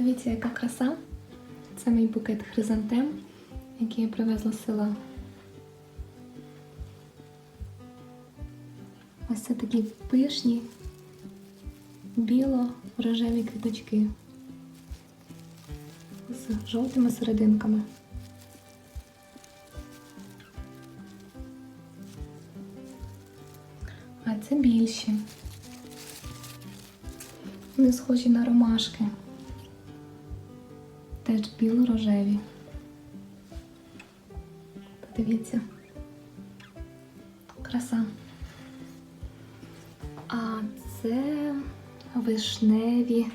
Подивіться, яка краса. Це мій букет хризантем, який я привезла з села. Ось це такі пишні, біло-рожеві квіточки з жовтими серединками. А це більші. Вони схожі на ромашки. Теж біло-рожеві. Подивіться. Краса. А це вишневі,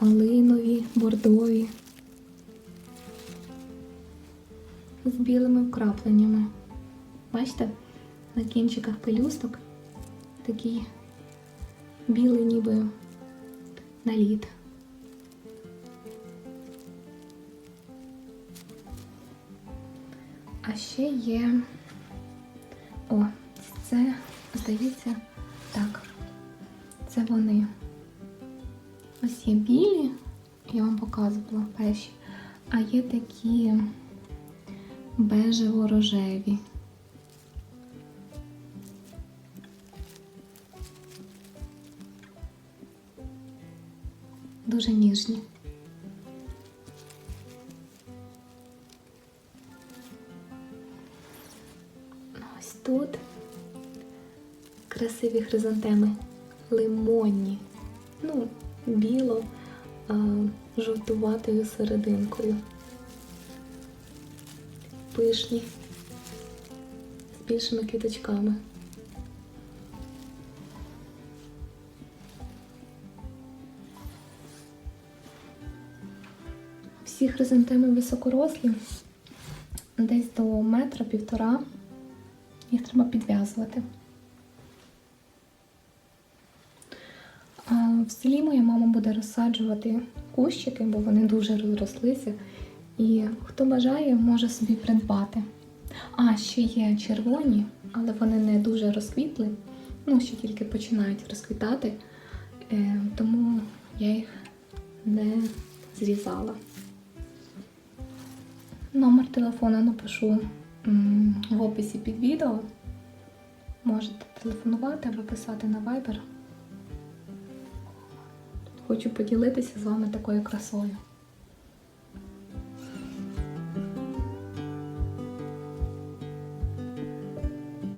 малинові, бордові. З білими вкрапленнями. Бачите, на кінчиках пелюсток такий білий ніби наліт. А ще є. О, це, здається, так. Це вони. Ось є білі, я вам показувала перші, а є такі бежево-рожеві. Дуже ніжні. Ось тут красиві хризантеми, лимонні, ну, біло, а, жовтуватою серединкою. Пишні, з більшими квіточками. Всі хризантеми високорослі, десь до метра півтора. Їх треба підв'язувати. В селі моя мама буде розсаджувати кущики, бо вони дуже розрослися. І хто бажає, може собі придбати. А, ще є червоні, але вони не дуже розквітли, ну, ще тільки починають розквітати, е, тому я їх не зрізала. Номер телефону напишу в описі під відео. Можете телефонувати або писати на Viber. Хочу поділитися з вами такою красою.